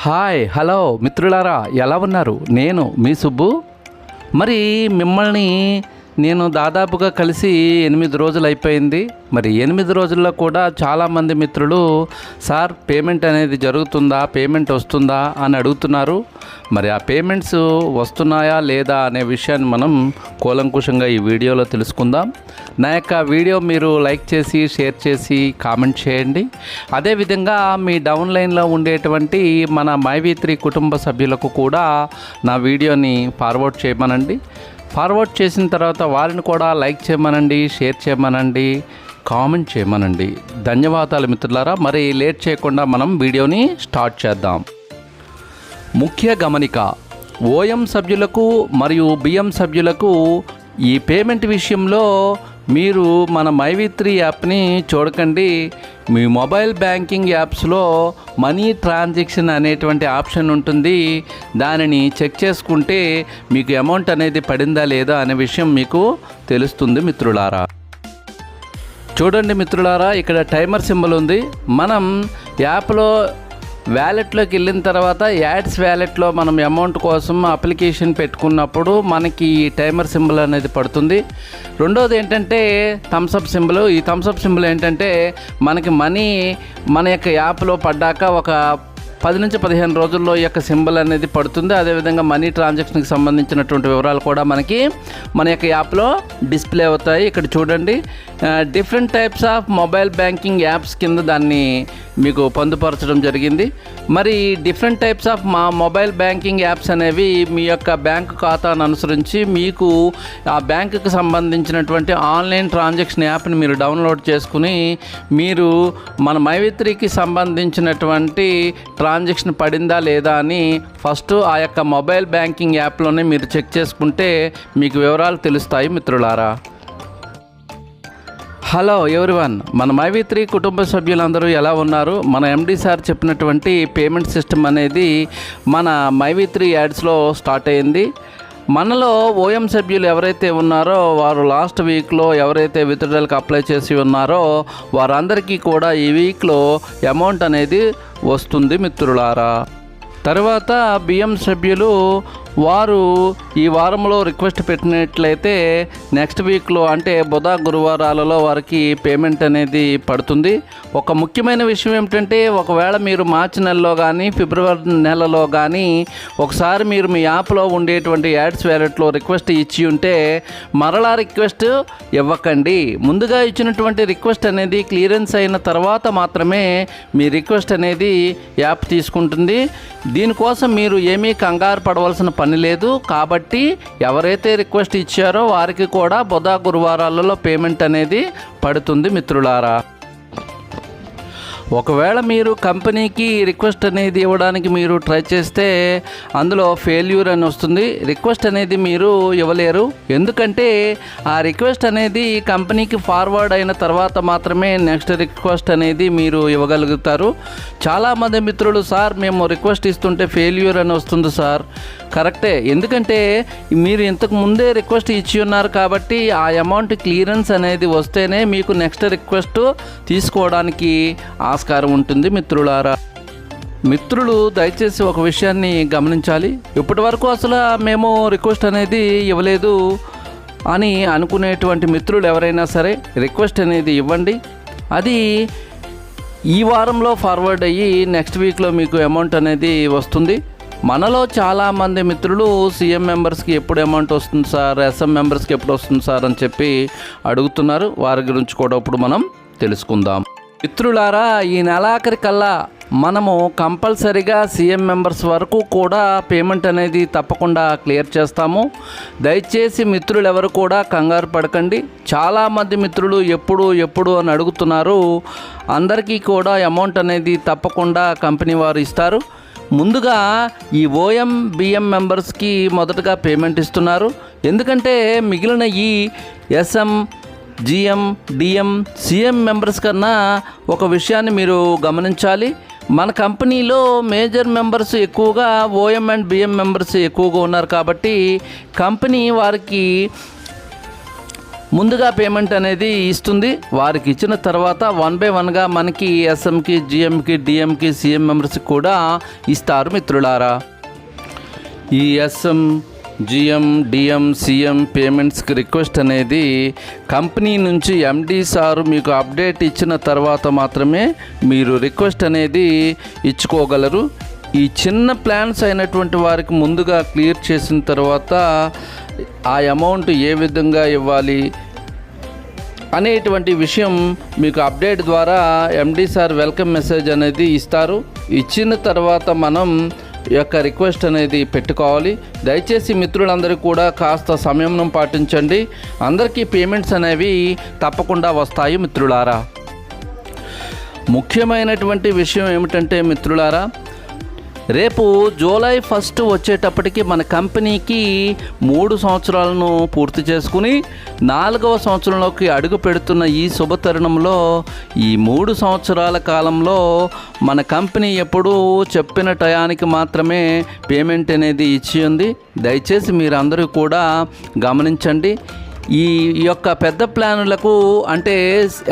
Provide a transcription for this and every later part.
Hi hello మిత్రులారా ఎలా ఉన్నారు? నేను మీ సుబ్బు. మరి మిమ్మల్ని నేను దాదాపుగా కలిసి ఎనిమిది రోజులు అయిపోయింది. మరి ఎనిమిది రోజుల్లో కూడా చాలామంది మిత్రులు సార్ పేమెంట్ అనేది జరుగుతుందా? పేమెంట్ వస్తుందా? అని అడుగుతున్నారు. మరి ఆ పేమెంట్స్ వస్తున్నాయా లేదా అనే విషయాన్ని మనం కూలంకుషంగా ఈ వీడియోలో తెలుసుకుందాం. నా యొక్క వీడియో మీరు లైక్ చేసి షేర్ చేసి కామెంట్ చేయండి. అదేవిధంగా మీ డౌన్లైన్లో ఉండేటువంటి మన మైవీ త్రీ కుటుంబ సభ్యులకు కూడా నా వీడియోని ఫార్వర్డ్ చేయమనండి. ఫార్వర్డ్ చేసిన తర్వాత వారిని కూడా లైక్ చేయమనండి షేర్ చేయమనండి కామెంట్ చేయమనండి. ధన్యవాదాలు మిత్రులారా. మరి లేట్ చేయకుండా మనం వీడియోని స్టార్ట్ చేద్దాం. ముఖ్య గమనిక ఓఎం సభ్యులకు మరియు బిఎం సభ్యులకు ఈ పేమెంట్ విషయంలో మీరు మన మైవిత్రి యాప్ని చూడకండి. మీ మొబైల్ బ్యాంకింగ్ యాప్స్లో మనీ ట్రాన్సాక్షన్ అనేటువంటి ఆప్షన్ ఉంటుంది. దానిని చెక్ చేసుకుంటే మీకు అమౌంట్ అనేది పడిందా లేదా అనే విషయం మీకు తెలుస్తుంది మిత్రులారా. చూడండి మిత్రులారా ఇక్కడ టైమర్ సింబల్ ఉంది. మనం యాప్లో వ్యాలెట్లోకి వెళ్ళిన తర్వాత యాడ్స్ వ్యాలెట్లో మనం అమౌంట్ కోసం అప్లికేషన్ పెట్టుకున్నప్పుడు మనకి ఈ టైమర్ సింబల్ అనేది పడుతుంది. రెండోది ఏంటంటే థమ్స్అప్ సింబల్ ఈ థమ్స్అప్ సింబల్ ఏంటంటే మనకి మనీ మన యొక్క యాప్లో పడ్డాక ఒక పది నుంచి పదిహేను రోజుల్లో ఈ యొక్క సింబల్ అనేది పడుతుంది. అదేవిధంగా మనీ ట్రాన్సాక్షన్కి సంబంధించినటువంటి వివరాలు కూడా మనకి మన యొక్క యాప్లో డిస్ప్లే అవుతాయి. ఇక్కడ చూడండి. Different types of mobile banking apps కింద దాన్ని మీకు పొందుపరచడం జరిగింది. మరి డిఫరెంట్ టైప్స్ ఆఫ్ మా మొబైల్ బ్యాంకింగ్ యాప్స్ అనేవి మీ యొక్క బ్యాంకు ఖాతాను అనుసరించి మీకు ఆ బ్యాంకుకి సంబంధించినటువంటి ఆన్లైన్ ట్రాన్సాక్షన్ యాప్ని మీరు డౌన్లోడ్ చేసుకుని మీరు మన మైవిత్రికి సంబంధించినటువంటి ట్రాన్సాక్షన్ పడిందా లేదా అని ఫస్ట్ ఆ యొక్క మొబైల్ బ్యాంకింగ్ యాప్లోనే మీరు చెక్ చేసుకుంటే మీకు వివరాలు తెలుస్తాయి మిత్రులారా. హలో ఎవ్రీవన్ మన మైవి త్రీ కుటుంబ సభ్యులందరూ ఎలా ఉన్నారు? మన ఎండి సార్ చెప్పినటువంటి పేమెంట్ సిస్టమ్ అనేది మన మైవి త్రీ యాడ్స్లో స్టార్ట్ అయింది. మనలో ఓఎం సభ్యులు ఎవరైతే ఉన్నారో వారు లాస్ట్ వీక్లో ఎవరైతే విత్డ్రాల్కి అప్లై చేసి ఉన్నారో వారందరికీ కూడా ఈ వీక్లో అమౌంట్ అనేది వస్తుంది మిత్రులారా. తర్వాత బియ్యం సభ్యులు వారు ఈ వారంలో రిక్వెస్ట్ పెట్టినట్లయితే నెక్స్ట్ వీక్లో అంటే బుధ గురువారాలలో వారికి పేమెంట్ అనేది పడుతుంది. ఒక ముఖ్యమైన విషయం ఏమిటంటే ఒకవేళ మీరు మార్చి నెలలో కానీ ఫిబ్రవరి నెలలో కానీ ఒకసారి మీరు మీ యాప్లో ఉండేటువంటి యాడ్స్ వ్యాలెట్లో రిక్వెస్ట్ ఇచ్చి ఉంటే మరలా రిక్వెస్ట్ ఇవ్వకండి. ముందుగా ఇచ్చినటువంటి రిక్వెస్ట్ అనేది క్లియరెన్స్ అయిన తర్వాత మాత్రమే మీ రిక్వెస్ట్ అనేది యాప్ తీసుకుంటుంది. దీనికోసం మీరు ఏమీ కంగారు పడవలసిన పని లేదు. కాబట్టి ఎవరైతే రిక్వెస్ట్ ఇచ్చారో వారికి కూడా బుధ గురువారాలలో పేమెంట్ అనేది పడుతుంది మిత్రులారా. ఒకవేళ మీరు కంపెనీకి రిక్వెస్ట్ అనేది ఇవ్వడానికి మీరు ట్రై చేస్తే అందులో ఫెయిల్యూర్ అని వస్తుంది. రిక్వెస్ట్ అనేది మీరు ఇవ్వలేరు. ఎందుకంటే ఆ రిక్వెస్ట్ అనేది కంపెనీకి ఫార్వర్డ్ అయిన తర్వాత మాత్రమే నెక్స్ట్ రిక్వెస్ట్ అనేది మీరు ఇవ్వగలుగుతారు. చాలామంది మిత్రులు సార్ మేము రిక్వెస్ట్ ఇస్తుంటే ఫెయిల్యూర్ అని వస్తుంది సార్. కరెక్టే. ఎందుకంటే మీరు ఇంతకు ముందే రిక్వెస్ట్ ఇచ్చి ఉన్నారు కాబట్టి ఆ అమౌంట్ క్లియరెన్స్ అనేది వస్తేనే మీకు నెక్స్ట్ రిక్వెస్ట్ తీసుకోవడానికి ఆస్కారం ఉంటుంది మిత్రులారా. మిత్రులు దయచేసి ఒక విషయాన్ని గమనించాలి. ఇప్పటి వరకు అసలు మేము రిక్వెస్ట్ అనేది ఇవ్వలేదు అని అనుకునేటువంటి మిత్రులు ఎవరైనా సరే రిక్వెస్ట్ అనేది ఇవ్వండి. అది ఈ వారంలో ఫార్వర్డ్ అయ్యి నెక్స్ట్ వీక్లో మీకు అమౌంట్ అనేది వస్తుంది. మనలో చాలామంది మిత్రులు సీఎం మెంబర్స్కి ఎప్పుడు అమౌంట్ వస్తుంది సార్? ఎస్ఎం మెంబర్స్కి ఎప్పుడు వస్తుంది సార్? అని చెప్పి అడుగుతున్నారు. వారి గురించి కూడా ఇప్పుడు మనం తెలుసుకుందాం. మిత్రులారా ఈ నెలాఖరి కల్లా మనము కంపల్సరిగా సీఎం మెంబర్స్ వరకు కూడా పేమెంట్ అనేది తప్పకుండా క్లియర్ చేస్తాము. దయచేసి మిత్రులు ఎవరు కూడా కంగారు పడకండి. చాలామంది మిత్రులు ఎప్పుడు ఎప్పుడు అని అడుగుతున్నారు. అందరికీ కూడా అమౌంట్ అనేది తప్పకుండా కంపెనీ వారు ఇస్తారు. ముందుగా ఈ ఓఎం బిఎం మెంబర్స్కి మొదటగా పేమెంట్ ఇస్తున్నారు. ఎందుకంటే మిగిలిన ఈ SM GM DM CM members కన్నా ఒక విషయాన్ని మీరు గమనించాలి. మన కంపెనీలో మేజర్ మెంబర్స్ ఎక్కువగా ఓఎం అండ్ బిఎం మెంబర్స్ ఎక్కువగా ఉన్నారు కాబట్టి కంపెనీ వారికి ముందుగా పేమెంట్ అనేది ఇస్తుంది. వారికి ఇచ్చిన తర్వాత వన్ బై వన్గా మనకి ఎస్ఎంకి జిఎంకి డిఎంకి సిఎం మెంబర్స్కి కూడా ఇస్తారు మిత్రులారా. ఈ ఎస్ఎం జిఎం డిఎం సిఎం పేమెంట్స్కి రిక్వెస్ట్ అనేది కంపెనీ నుంచి ఎండి సారు మీకు అప్డేట్ ఇచ్చిన తర్వాత మాత్రమే మీరు రిక్వెస్ట్ అనేది ఇచ్చుకోగలరు. ఈ చిన్న ప్లాన్స్ అయినటువంటి వారికి ముందుగా క్లియర్ చేసిన తర్వాత ఆ అమౌంట్ ఏ విధంగా ఇవ్వాలి అనేటువంటి విషయం మీకు అప్డేట్ ద్వారా ఎండి సార్ వెల్కమ్ మెసేజ్ అనేది ఇస్తారు. ఇచ్చిన తర్వాత మనం యొక్క రిక్వెస్ట్ అనేది పెట్టుకోవాలి. దయచేసి మిత్రులందరూ కూడా కాస్త సమయంను పాటించండి. అందరికీ పేమెంట్స్ అనేవి తప్పకుండా వస్తాయి మిత్రులారా. ముఖ్యమైనటువంటి విషయం ఏమిటంటే మిత్రులారా రేపు జూలై ఫస్ట్ వచ్చేటప్పటికి మన కంపెనీకి మూడు సంవత్సరాలను పూర్తి చేసుకుని నాలుగవ సంవత్సరంలోకి అడుగు పెడుతున్న ఈ శుభ తరుణంలో ఈ మూడు సంవత్సరాల కాలంలో మన కంపెనీ ఎప్పుడూ చెప్పిన టయానికి మాత్రమే పేమెంట్ అనేది ఇచ్చి ఉంది. దయచేసి మీరందరూ కూడా గమనించండి. ఈ యొక్క పెద్ద ప్లానులకు అంటే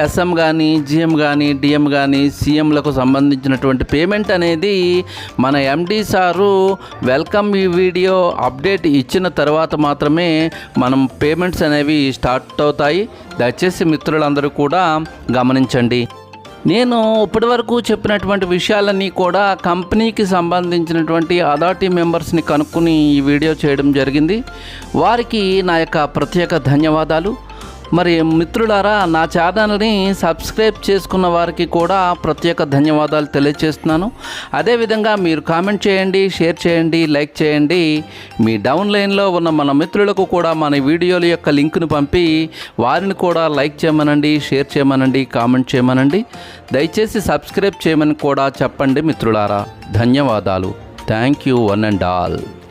ఎస్ఎం కానీ జిఎం కానీ డిఎం కానీ సీఎంలకు సంబంధించినటువంటి పేమెంట్ అనేది మన ఎండి సారు వెల్కమ్ ఈ వీడియో అప్డేట్ ఇచ్చిన తర్వాత మాత్రమే మనం పేమెంట్స్ అనేవి స్టార్ట్ అవుతాయి. దయచేసి మిత్రులందరూ కూడా గమనించండి. నేను ఇప్పటివరకు చెప్పినటువంటి విషయాలన్నీ కూడా కంపెనీకి సంబంధించినటువంటి అథారిటీ మెంబర్స్ని కనుక్కుని ఈ వీడియో చేయడం జరిగింది. వారికి నా యొక్క ప్రత్యేక ధన్యవాదాలు. మరి మిత్రులారా నా ఛానల్ని సబ్స్క్రైబ్ చేసుకున్న వారికి కూడా ప్రత్యేక ధన్యవాదాలు తెలియజేస్తున్నాను అదేవిధంగా మీరు కామెంట్ చేయండి షేర్ చేయండి లైక్ చేయండి. మీ డౌన్ లైన్లో ఉన్న మన మిత్రులకు కూడా మన వీడియోల యొక్క లింక్ను పంపి వారిని కూడా లైక్ చేయమనండి షేర్ చేయమనండి కామెంట్ చేయమనండి. దయచేసి సబ్స్క్రైబ్ చేయమని కూడా చెప్పండి మిత్రులారా. ధన్యవాదాలు. Thank you one and all.